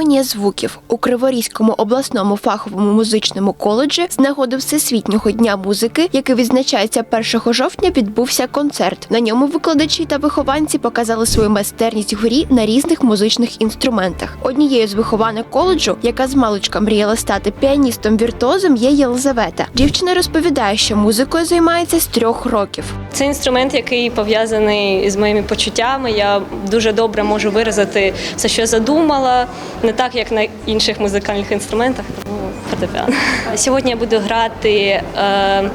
поєднання звуків у Криворізькому обласному фаховому музичному коледжі з нагоди Всесвітнього дня музики, який відзначається 1 жовтня, відбувся концерт. На ньому викладачі та вихованці показали свою майстерність грі на різних музичних інструментах. Однією з вихованок коледжу, яка з маличка мріяла стати піаністом-віртуозом, є Єлизавета. Дівчина розповідає, що музикою займається з трьох років. Це інструмент, який пов'язаний з моїми почуттями. Я дуже добре можу виразити все, що задумала, не так, як на інших музикальних інструментах, тому фортепіано. Сьогодні я буду грати. Е,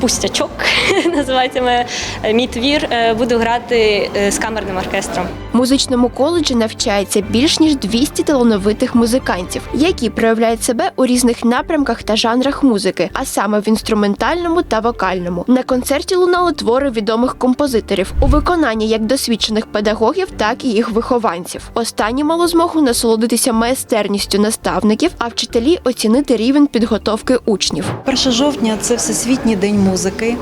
Пустячок називається моє- мій твір. Е, Буду грати е, з камерним оркестром. В музичному коледжі навчається більш ніж 200 талановитих музикантів, які проявляють себе у різних напрямках та жанрах музики, а саме в інструментальному та вокальному. На концерті лунали твори відомих композиторів у виконанні як досвідчених педагогів, так і їх вихованців. Останні мало змогу насолодитися майстерністю наставників, а вчителі оцінити рівень підготовки учнів. 1 жовтня це всесвітній день музики,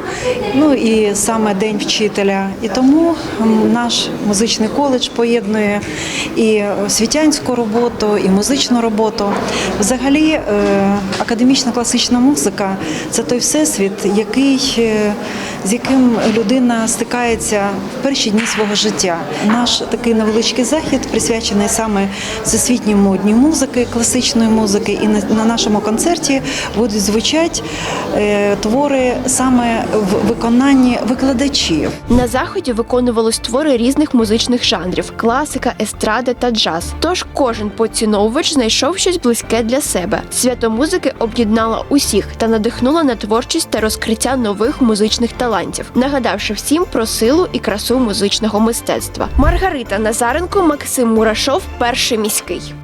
ну і саме день вчителя. І тому наш музичний коледж поєднує і освітянську роботу, і музичну роботу. Взагалі, е, академічна класична музика це той всесвіт, який е, з яким людина стикається в перші дні свого життя. Наш такий невеличкий захід присвячений саме всесвітньому дню музики, класичної музики. І на, на нашому концерті будуть звучати е, твори саме в виконанні викладачів. На заході виконувались твори різних музичних жанрів: класика, естрада та джаз. Тож кожен поціновувач знайшов щось близьке для себе. Свято музики об'єднала усіх та надихнула на творчість та розкриття нових музичних талантів, нагадавши всім про силу і красу музичного мистецтва. Маргарита Назаренко, Максим Мурашов, перший міський.